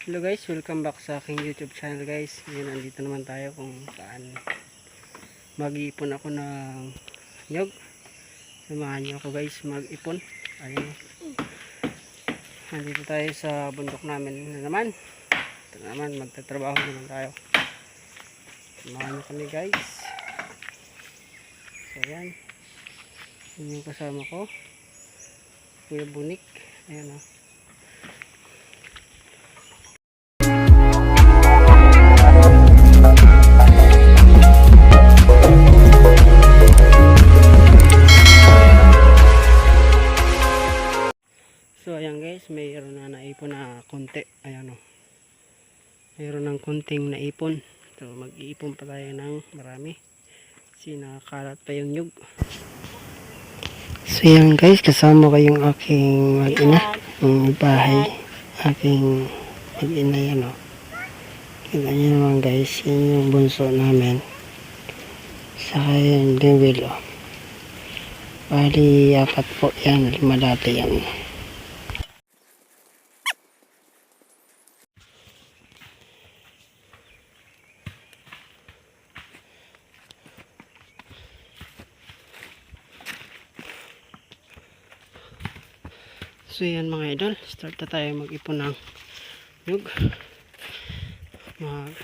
Hello guys, welcome back sa aking YouTube channel guys. Ngayon nandito naman tayo kung saan mag-iipon ako ng nyog. Samahan niyo ako guys mag-ipon. Ayun. Nandito tayo sa bundok namin na naman. Ito na naman, magtatrabaho naman tayo. Samahan niyo kami guys. So ayan. Yun yung kasama ko. Kuya Bunik. Ayan o. So guys, mayroon na naipon na konti. Ayan o. Mayroon ng konting naipon. So mag-iipon pa tayo ng marami. Kasi nakakalat pa yung nyug. So yan guys, kasama ko yung aking mag-ina. Yung bahay. Aking mag-ina yan o. Kita nyo naman guys, yan yung bunso namin. Saka yung dewil o. Bali, apat po yan. Lima dati yan. So yan mga idol, start na tayo mag-ipon ng nyug. Mag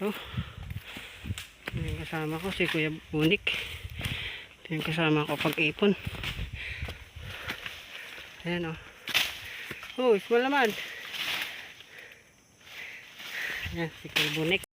to. Ito yung kasama ko si Kuya Bunik. Ito yung kasama ko pag-ipon. Ayan o. Oh, small naman. Ayan, si Kuya Bunik.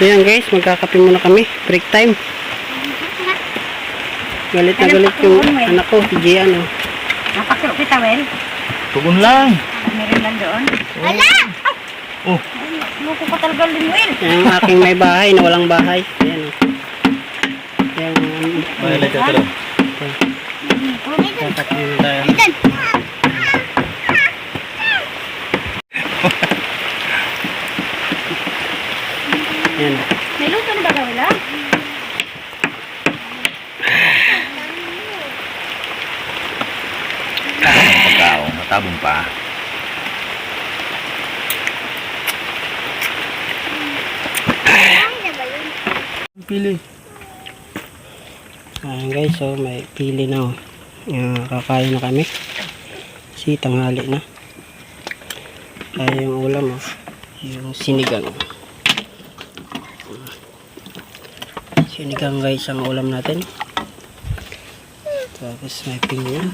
Ayan guys, magkakape muna kami. Break time. Galit na galit yung anak ko, si Gian. Oh. Napakyo kita, Wel. Tugon lang. Meron lang doon. Ala! Oh. Muko ka talaga din, Wel. Yung aking may bahay na walang bahay. Ayan oh. Yung May light ito. Tatak muna tayo. Ayan oh. May luto na ba ka, Wel, ah? Pagkao, matabong pa. Pili. Ayan guys, so may pili na oh. Ayan, kakain na kami. Si tanghali na. Kaya yung ulam oh. Yung sinigang. Sinigang guys ang ulam natin. Tapos may pinya.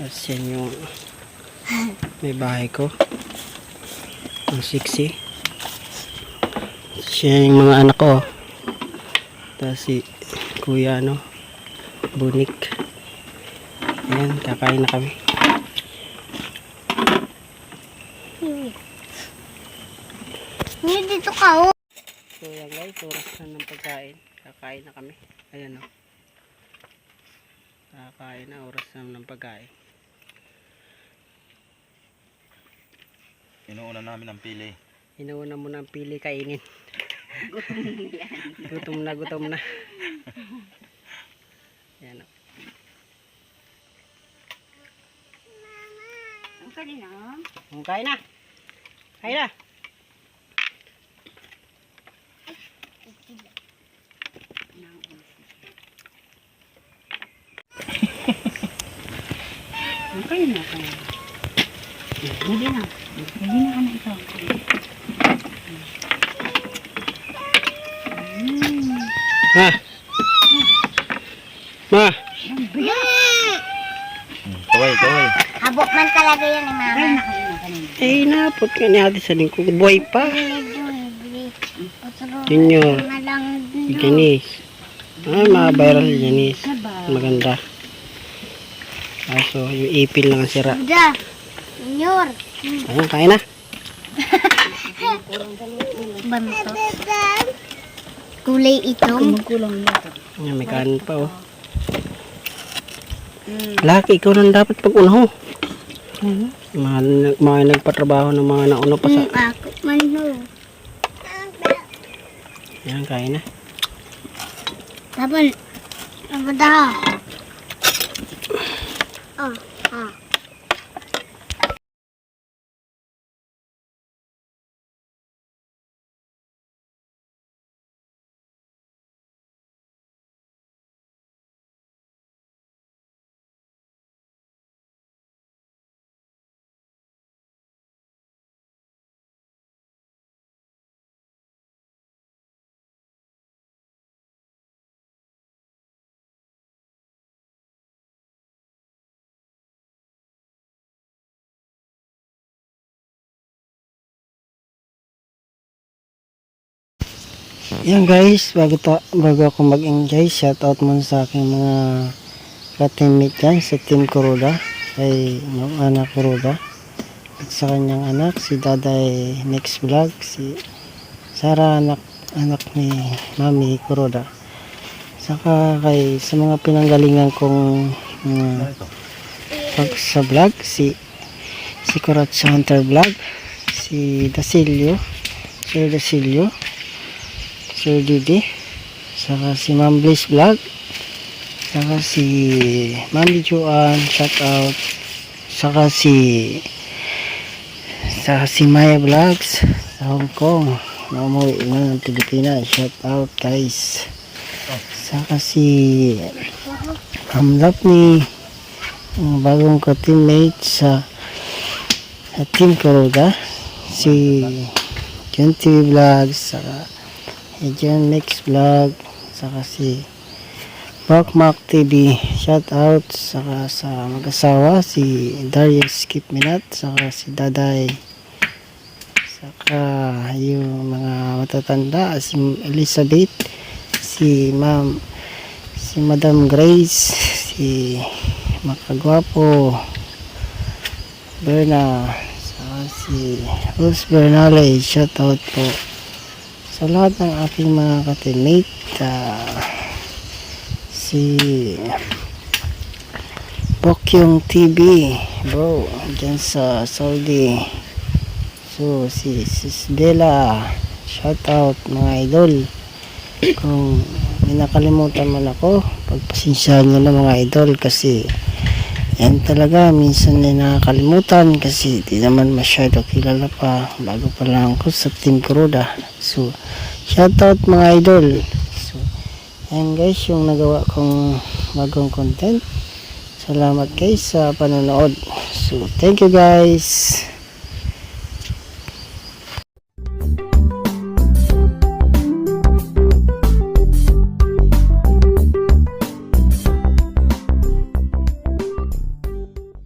Tapos yan yung may bahay ko. Ang sexy. Siya yung mga anak ko. Tapos si kuya ano, bunik. Ayan, kakain na kami. Hindi dito ka, oh. So yan guys, oras na ng pagkain. Kakain na kami. Ayan o. Kakain na, oras na ng pagkain. Inuuna namin ang pili. Inuuna mo na ang pili kainin. gutom na, gutom na. Ayan o. Ang kanina. Oh, kain na. Kain na. Ang kanina ka na. Hindi na. Hindi na ka na ito. Ma. Ma. Kaway, kaway. Habok man talaga yan ni mama. Kain na kanina kanina. Eh, napot ka ni ate sa lingkod. Buhay pa. Junior. Janice. Ah, mga viral si Janice. Maganda. Kaso, yung ipil lang ang sira. Junior. Ayun, kain na. Banto. Kulay itom. Magkulang na ito. Yan, may kanin pa, oh. Laki, ikaw nang dapat pag-unaho. Mga, mga nagpatrabaho ng mga nauna pa sa... Hmm, ako man ho. Yan, kain na. Tapos, ano daw? Oh, ah. Yan guys, bago, ta, bago ako mag-enjoy, shout out muna sa aking mga ka-teammate dyan sa Team Kuroda, kay Ma'am Ana Kuroda, at sa kanyang anak, si Daday Next Vlog, si Sara anak, anak ni Mami Kuroda. Saka kay sa mga pinanggalingan kong mga pag sa vlog, si si Kuratsa Hunter Vlog, si Dasilio, Sir Dasilio, Sir Didi, saka si Ma'am Bliss Vlog, saka si Mami Joanne, shout out, saka si saka si Maya Vlogs sa Hong Kong, na umuwi na ng Pilipinas, shout out guys. Saka si Ma'am Lapni, ang bagong ka-teammate sa, Team Karuga, si John TV Vlogs, saka John Mix Vlog, saka si Mark TV, shout out, saka sa mag-asawa, si Darius Skip Minat, saka si Daday, Saka yung mga matatanda, si Elizabeth, si Ma'am, si Madam Grace, si Makagwapo, Berna, saka si Rose Bernale, shoutout po sa lahat ng aking mga katimate, ah, si Bokyong TV, bro, dyan sa Saudi. So, si Sis Bella, shoutout mga idol. Kung may nakalimutan man ako, pagpasensyahan nyo na mga idol kasi yan talaga, minsan din nakakalimutan kasi di naman masyado kilala pa. Bago pa lang ako sa Team Kuroda. So, shoutout mga idol. So, ayan guys, yung nagawa kong bagong content. Salamat guys sa panonood. So, thank you guys.